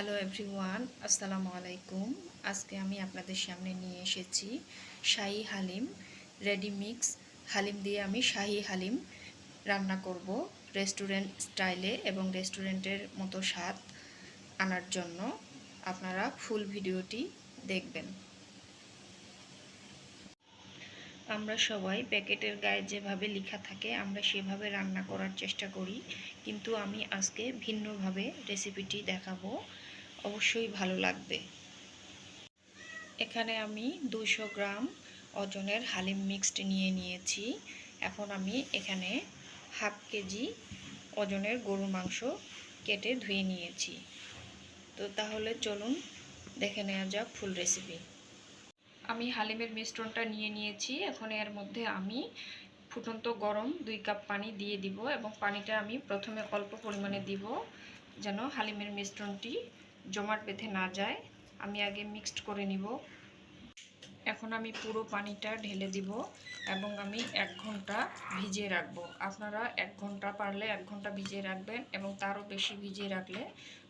Hello everyone আসসালামু আলাইকুম আজকে আমি আপনাদের সামনে নিয়ে এসেছি শাহি হালিম রেডি মিক্স হালিম দিয়ে আমি শাহি হালিম রান্না করব রেস্টুরেন্ট স্টাইলে এবং রেস্টুরেন্টের মতো স্বাদ আনার জন্য। আপনারা ফুল ভিডিওটি দেখবেন। আমরা সবাই প্যাকেটের গায়ে যেভাবে লেখা থাকে, আমরা সেভাবে রান্না করার চেষ্টা করি। কিন্তু আমি আজকে ভিন্নভাবে রেসিপিটি দেখাবো। অবশ্যই ভালো লাগবে। এখানে আমি দুশো গ্রাম ওজনের হালিম মিক্সড নিয়ে নিয়েছি। এখন আমি এখানে হাফ কেজি ওজনের গরুর মাংস কেটে ধুয়ে নিয়েছি। তো তাহলে চলুন দেখে নেওয়া যাক ফুল রেসিপি আমি হালিমের মিশ্রণটা নিয়ে নিয়েছি। এখন এর মধ্যে আমি ফুটন্ত গরম দুই কাপ পানি দিয়ে দিব এবং পানিটা আমি প্রথমে অল্প পরিমাণে দিব যেন হালিমের মিশ্রণটি জমাট বেঁধে না যায়, আমি আগে মিক্সড করে নিব। এখন আমি পুরো পানিটা ঢেলে দিব এবং আমি এক ঘণ্টা ভিজিয়ে রাখব। আপনারা এক ঘণ্টা পারলে এক ঘণ্টা ভিজিয়ে রাখবেন এবং তারও বেশি ভিজিয়ে রাখলে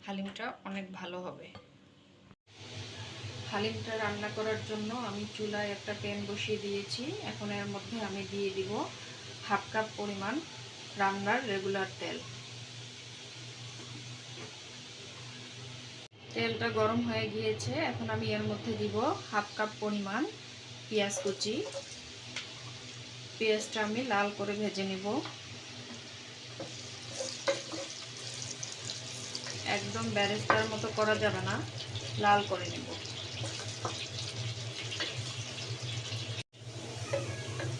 হালিমটা অনেক ভালো হবে। হালিমটা রান্না করার জন্য আমি চুলায় একটা প্যান বসিয়ে দিয়েছি। এখন এর মধ্যে আমি দিয়ে দিব হাফ কাপ পরিমাণ রান্নার রেগুলার তেল। তেলটা গরম হয়ে গিয়েছে, এখন আমি এর মধ্যে দিব হাফ কাপ পরিমাণ পেঁয়াজ কুচি। পেঁয়াজটা আমি লাল করে ভেজে নিব। একদম ব্যারেস্তার মতো করা যাবে না, লাল করে নেব।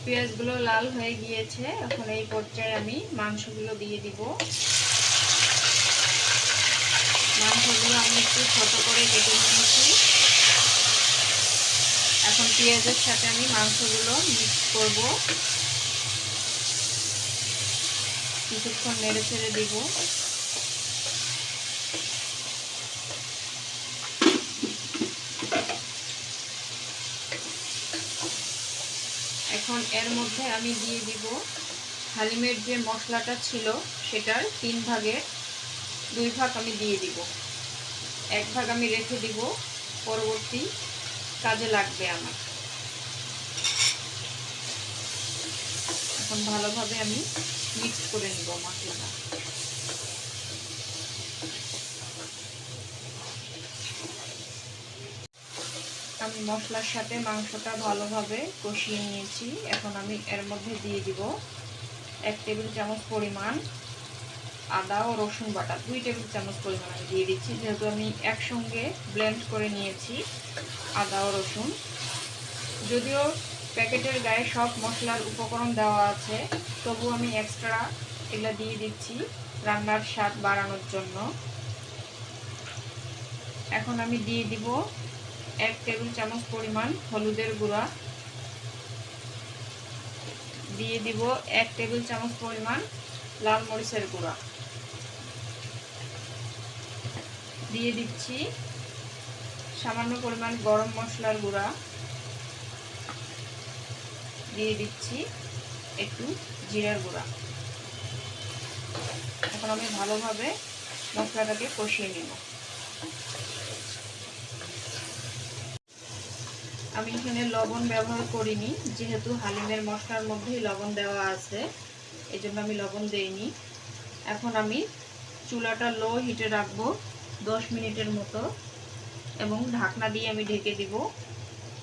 পেঁয়াজগুলো লাল হয়ে গিয়েছে, এখন এই পর্যায়ে আমি মাংসগুলো দিয়ে দিব। মাংসগুলো আমি একটু ছোট করে কেটে নিয়েছি। এখন পেঁয়াজের সাথে আমি মাংসগুলো মিক্স করব। কিছুক্ষণ নেড়ে ছেড়ে দিব। এখন এর মধ্যে আমি দিয়ে দিব হালিমের যে মশলাটা ছিল সেটার তিন ভাগের দুই ভাগ আমি দিয়ে দিব। এক ভাগ আমি রেখে দিব, পরবর্তী কাজে লাগবে আমার। এখন ভালোভাবে আমি মিক্স করে নিব মশলাটা। আমি মশলার সাথে মাংসটা ভালোভাবে কষিয়ে নিয়েছি। এখন আমি এর মধ্যে দিয়ে দিব এক টেবিল চামচ পরিমাণ আদা ও রসুন বাটা, দুই টেবিল চামচ পরিমাণ আমি দিয়ে দিচ্ছি। যেহেতু আমি একসঙ্গে ব্লেন্ড করে নিয়েছি আদা ও রসুন, যদিও প্যাকেটের গায়ে সব মশলার উপকরণ দেওয়া আছে, তবু আমি এক্সট্রা এগুলো দিয়ে দিচ্ছি রান্নার স্বাদ বাড়ানোর জন্য। এখন আমি দিয়ে দিব এক টেবিল চামচ পরিমাণ হলুদের গুঁড়া। দিয়ে দিব এক টেবিল চামচ পরিমাণ লাল মরিচের গুঁড়া। দিয়ে দিচ্ছি সামান্য পরিমাণ গরম মশলার গুঁড়া। দিয়ে দিচ্ছি একটু জিরার গুঁড়া। এখন আমি ভালোভাবে মশলাটাকে কষিয়ে নেব। আমি এখানে লবণ ব্যবহার করিনি, যেহেতু হালিমের মশলার মধ্যেই লবণ দেওয়া আছে এই জন্য আমি লবণ দেইনি। এখন আমি চুলাটা লো হিটে রাখব। দশ মিনিটের মতো এবং ঢাকনা দিয়ে আমি ঢেকে দিব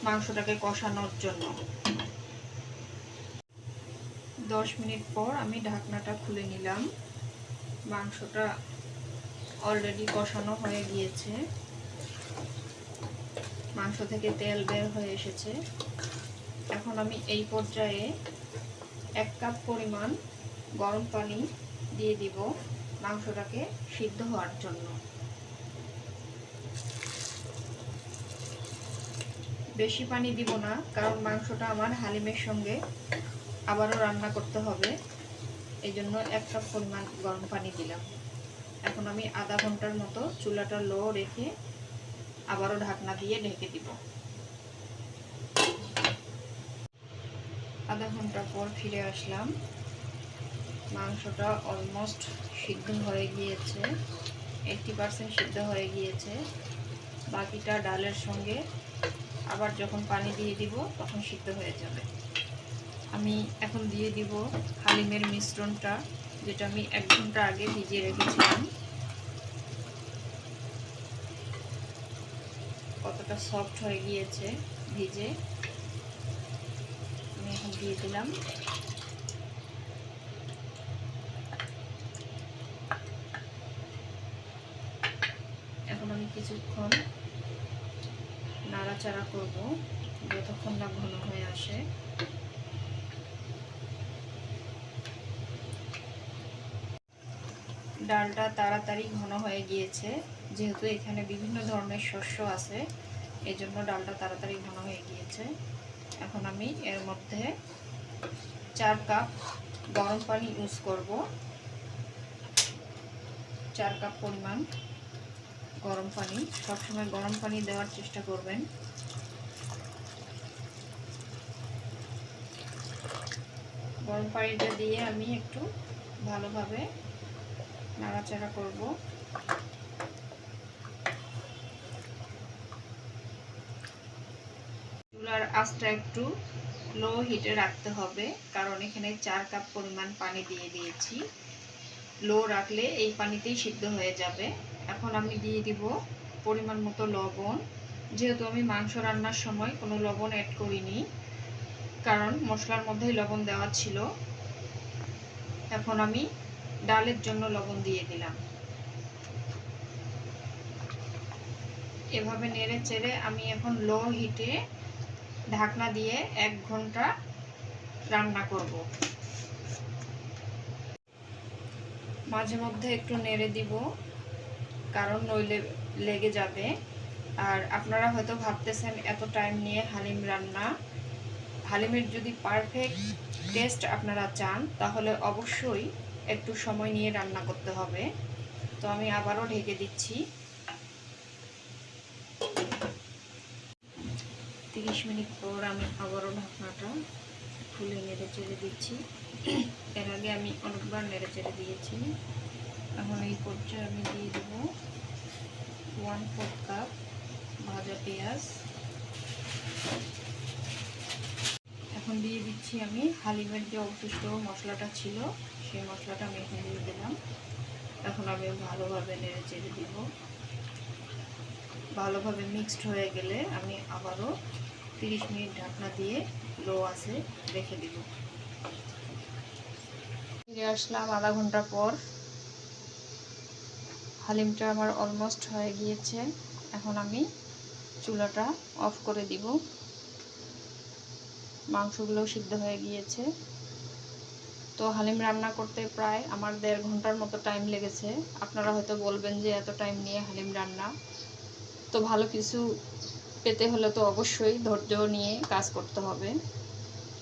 মাংসটাকে কষানোর জন্য। দশ মিনিট পর আমি ঢাকনাটা খুলে নিলাম। মাংসটা অলরেডি কষানো হয়ে গিয়েছে। মাংস থেকে তেল বের হয়ে এসেছে। এখন আমি এই পর্যায়ে এক কাপ পরিমাণ গরম পানি দিয়ে দিব মাংসটাকে সিদ্ধ হওয়ার জন্য। বেশি পানি দিব না, কারণ মাংসটা আমার হালিমের সঙ্গে আবারও রান্না করতে হবে। এই জন্য এক কাপ পরিমাণ গরম পানি দিলাম। এখন আমি আধা ঘণ্টার মতো চুলাটা লো রেখে আবারও ঢাকনা দিয়ে ঢেকে দিব। আধা ঘণ্টা পর ফিরে আসলাম। মাংসটা অলমোস্ট সিদ্ধ হয়ে গিয়েছে। এইটটি পারসেন্ট সিদ্ধ হয়ে গিয়েছে। বাকিটা ডালের সঙ্গে আবার যখন পানি দিয়ে দিব, তখন সিদ্ধ হয়ে যাবে। আমি এখন দিয়ে দিব হালিমের মিশ্রণটা, যেটা আমি এক ঘণ্টা আগে ভিজিয়ে রেখেছিলাম। কতটা সফট হয়ে গিয়েছে ভিজে। আমি এখন দিয়ে দিলাম এখন আমি কিছুক্ষণ নাড়াচাড়া করব, যতক্ষণ না ঘন হয়ে আসে। ডালটা তাড়াতাড়ি ঘন হয়ে গিয়েছে, যেহেতু এখানে বিভিন্ন ধরনের শস্য আছে এই জন্য ডালটা তাড়াতাড়ি ঘন হয়ে গিয়েছে। এখন আমি এর মধ্যে চার কাপ গরম পানি ইউজ করব। চার কাপ পরিমাণ গরম পানি। সবসময় গরম পানি দেওয়ার চেষ্টা করবেন। গরম পানিটা দিয়ে আমি একটু ভালোভাবে নাড়াচাড়া করব। চুলার আঁচটা একটু লো হিটে রাখতে হবে, কারণ এখানে চার কাপ পরিমাণ পানি দিয়ে দিয়েছি। লো রাখলে এই পানিতেই সিদ্ধ হয়ে যাবে। এখন আমি দিয়ে দিব পরিমাণ মতো লবণ। যেহেতু আমি মাংস রান্নার সময় কোনো লবণ অ্যাড করিনি, কারণ মশলার মধ্যেই লবণ দেওয়া ছিল। এখন আমি ডালের জন্য লবণ দিয়ে দিলাম। এভাবে নেড়ে চেড়ে আমি এখন লো হিটে ঢাকনা দিয়ে এক ঘণ্টা রান্না করব। মাঝে মধ্যে একটু নেড়ে দিব। কারণ নইলে লেগে যাবে। আর আপনারা হয়তো ভাবতেছেন, এত টাইম নিয়ে হালিম রান্না। হালিমের যদি পারফেক্ট টেস্ট আপনারা চান, তাহলে অবশ্যই একটু সময় নিয়ে রান্না করতে হবে। তো আমি আবারও ঢেকে দিচ্ছি। তিরিশ মিনিট পর আমি আবারও ঢাকনাটা খুলে নেড়ে চেড়ে দিচ্ছি। এর আগে আমি অনেকবার নেড়ে চেড়ে দিয়েছি। এখন এই পর্যায়ে আমি দিয়ে দেব। ওয়ান ফোর কাপ ভাজা পেঁয়াজ। এখন দিয়ে দিচ্ছি আমি হালিমের যে অবশিষ্ট মশলাটা ছিল, সেই মশলাটা আমি এখন দিয়ে দিলাম। এখন আমি ভালোভাবে নেড়ে চেড়ে দিব। ভালোভাবে মিক্সড হয়ে গেলে আমি আবারও তিরিশ মিনিট ঢাকনা দিয়ে লো আছে রেখে দিব। ফিরে আসলাম আধা ঘণ্টা পর। হালিমটা আমার অলমোস্ট হয়ে গিয়েছে। এখন আমি চুলাটা অফ করে দিব। মাংসগুলো সিদ্ধ হয়ে গিয়েছে। তো হালিম রান্না করতে প্রায় আমার দেড় ঘণ্টার মতো টাইম লেগেছে। আপনারা হয়তো বলবেন যে এত টাইম নিয়ে হালিম রান্না। তো ভালো কিছু পেতে হলে তো অবশ্যই ধৈর্য নিয়ে কাজ করতে হবে।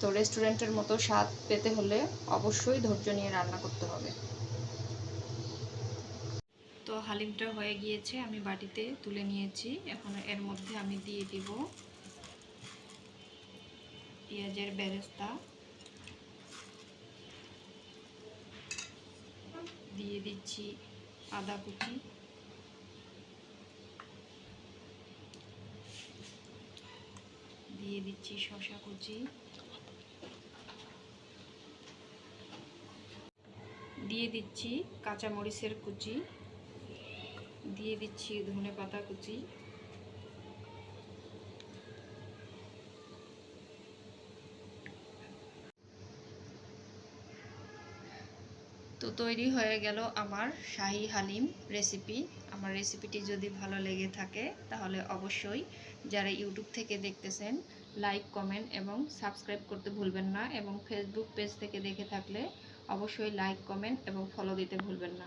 তো রেস্টুরেন্টের মতো স্বাদ পেতে হলে অবশ্যই ধৈর্য নিয়ে রান্না করতে হবে। হালিমটা হয়ে গিয়েছে, আমি বাটিতে তুলে নিয়েছি। এখন এর মধ্যে আমি দিয়ে দিব পেঁয়াজের বেরেস্তা। দিয়ে দিচ্ছি আদা কুচি। দিয়ে দিচ্ছি শশা কুচি। দিয়ে দিচ্ছি কাঁচামরিচের কুচি। দিয়ে দিচ্ছি ধনে পাতা, কুচি। তো তৈরি হয়ে গেল আমার শাহি হালিম রেসিপি আমার রেসিপিটি যদি ভালো লেগে থাকে, তাহলে অবশ্যই যারা ইউটিউব থেকে দেখতেছেন লাইক কমেন্ট এবং সাবস্ক্রাইব করতে ভুলবেন না এবং ফেসবুক পেজ থেকে দেখে থাকলে অবশ্যই লাইক কমেন্ট এবং ফলো দিতে ভুলবেন না।